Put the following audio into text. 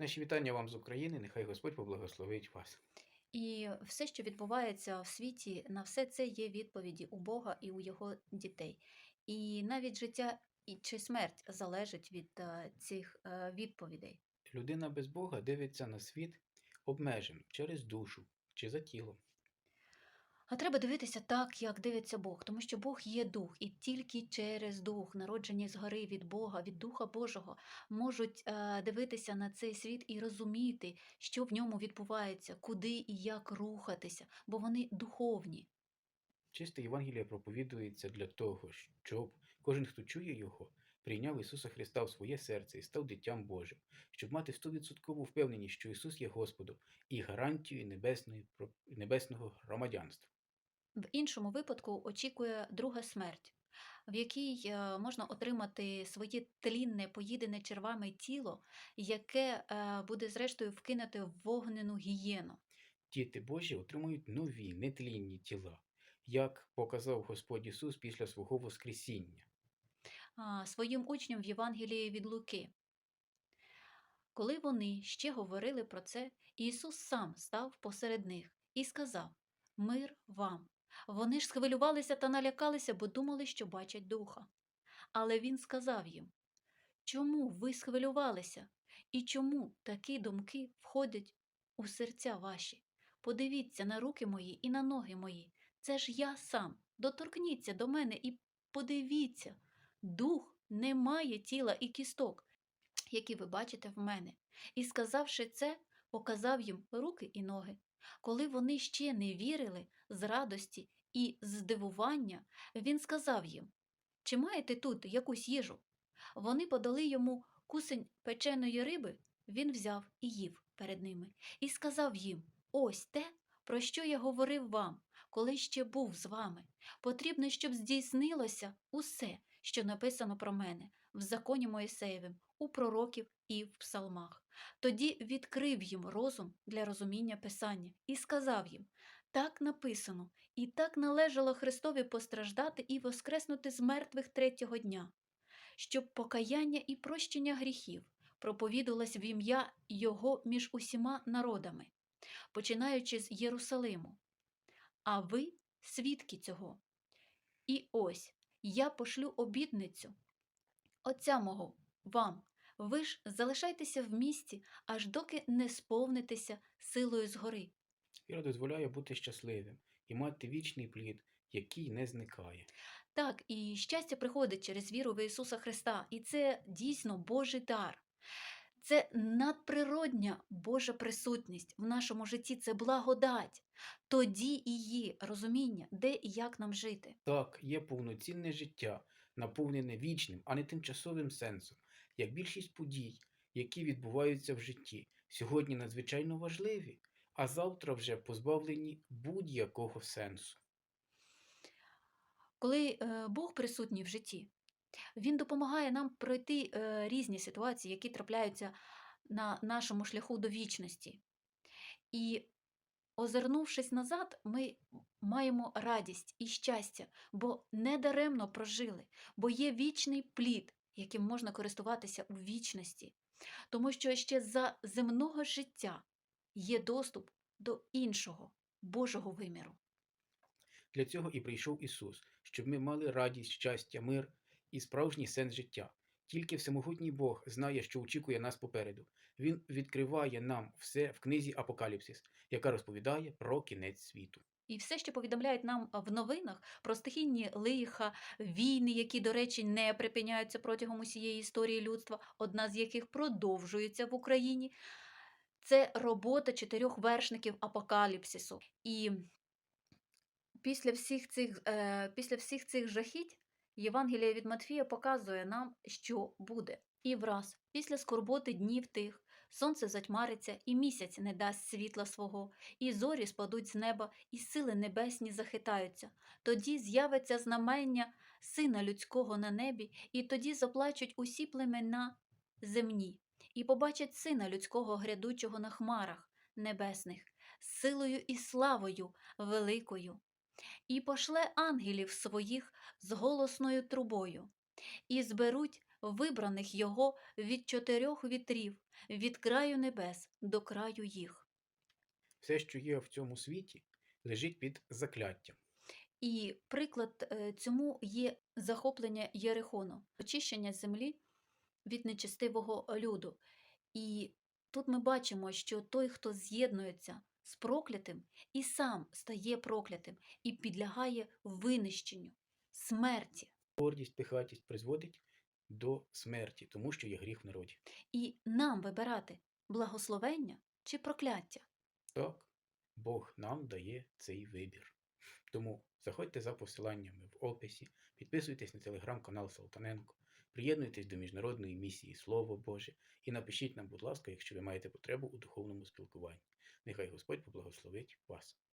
Наші вітання вам з України. Нехай Господь поблагословить вас. І все, що відбувається в світі, на все це є відповіді у Бога і у його дітей. І навіть життя чи смерть залежить від е, цих е, відповідей. Людина без Бога дивиться на світ обмежено через душу чи за тілом. А треба дивитися так, як дивиться Бог, тому що Бог є дух, і тільки через дух, народжені згори від Бога, від Духа Божого, можуть е, дивитися на цей світ і розуміти, що в ньому відбувається, куди і як рухатися, бо вони духовні. Чисте Євангеліє проповідується для того, щоб кожен, хто чує його, прийняв Ісуса Христа в своє серце і став дитям Божим, щоб мати стовідсоткову впевненість, що Ісус є Господом і гарантією небесного громадянства. В іншому випадку очікує друга смерть, в якій е, можна отримати своє тлінне, поїдене червами тіло, яке е, буде зрештою вкинуте в вогнену гієну. Діти Божі отримують нові, нетлінні тіла, як показав Господь Ісус після свого Воскресіння. своїм учням в Євангелії від Луки. Коли вони ще говорили про це, Ісус сам став посеред них і сказав Мир вам. Вони ж схвилювалися та налякалися, бо думали, що бачать духа. Але він сказав їм Чому ви схвилювалися? І чому такі думки входять у серця ваші? Подивіться на руки мої і на ноги мої. Це ж я сам. Доторкніться до мене і подивіться. Дух не має тіла і кісток, які ви бачите в мене. І, сказавши це, показав їм руки і ноги. Коли вони ще не вірили з радості і здивування, він сказав їм: Чи маєте тут якусь їжу? Вони подали йому кусень печеної риби, він взяв і їв перед ними, і сказав їм: Ось те, про що я говорив вам, коли ще був з вами. Потрібно, щоб здійснилося усе, що написано про мене в законі Моїсеєвим, у пророків і в псалмах. Тоді відкрив їм розум для розуміння Писання і сказав їм: так написано, і так належало Христові постраждати і воскреснути з мертвих третього дня, щоб покаяння і прощення гріхів проповідувалось в ім'я Його між усіма народами, починаючи з Єрусалиму. А ви свідки цього. І ось я пошлю обідницю Отця мого вам. Ви ж залишайтеся в місті, аж доки не сповнитеся силою згори. Віра дозволяє бути щасливим і мати вічний плід, який не зникає. Так, і щастя приходить через віру в Ісуса Христа, і це дійсно Божий дар. Це надприродня Божа присутність в нашому житті, це благодать. Тоді і є розуміння, де і як нам жити. Так, є повноцінне життя, наповнене вічним, а не тимчасовим сенсом, як більшість подій, які відбуваються в житті, сьогодні надзвичайно важливі, а завтра вже позбавлені будь-якого сенсу. Коли е, Бог присутній в житті, Він допомагає нам пройти е, різні ситуації, які трапляються на нашому шляху до вічності. І, озирнувшись назад, ми маємо радість і щастя, бо недаремно прожили, бо є вічний плід, яким можна користуватися у вічності, тому що ще за земного життя є доступ до іншого Божого виміру. Для цього і прийшов Ісус, щоб ми мали радість, щастя, мир і справжній сенс життя. Тільки всемогутній Бог знає, що очікує нас попереду. Він відкриває нам все в книзі Апокаліпсис, яка розповідає про кінець світу. І все, що повідомляють нам в новинах про стихійні лиха, війни, які, до речі, не припиняються протягом усієї історії людства, одна з яких продовжується в Україні, це робота чотирьох вершників апокаліпсису. І після всіх цих, е, після всіх цих жахіть Євангелія від Матфія показує нам, що буде. І враз, після скорботи днів тих, сонце затьмариться, і місяць не дасть світла свого, і зорі спадуть з неба, і сили небесні захитаються. Тоді з'явиться знамення Сина Людського на небі, і тоді заплачуть усі племена земні, і побачать Сина Людського грядучого на хмарах небесних, силою і славою великою. І пошле ангелів своїх з голосною трубою, і зберуть вибраних його від чотирьох вітрів, від краю небес до краю їх. Все, що є в цьому світі, лежить під закляттям. І приклад е, цьому є захоплення Єрихону, очищення землі від нечестивого люду. І тут ми бачимо, що той, хто з'єднується з проклятим, і сам стає проклятим і підлягає винищенню, смерті. Гордість, пихатість призводить до смерті, тому що є гріх в народі. І нам вибирати благословення чи прокляття. Так, Бог нам дає цей вибір. Тому заходьте за посиланнями в описі, підписуйтесь на телеграм-канал Салтаненко, приєднуйтесь до міжнародної місії Слово Боже і напишіть нам, будь ласка, якщо ви маєте потребу у духовному спілкуванні. Нехай Господь поблагословить вас.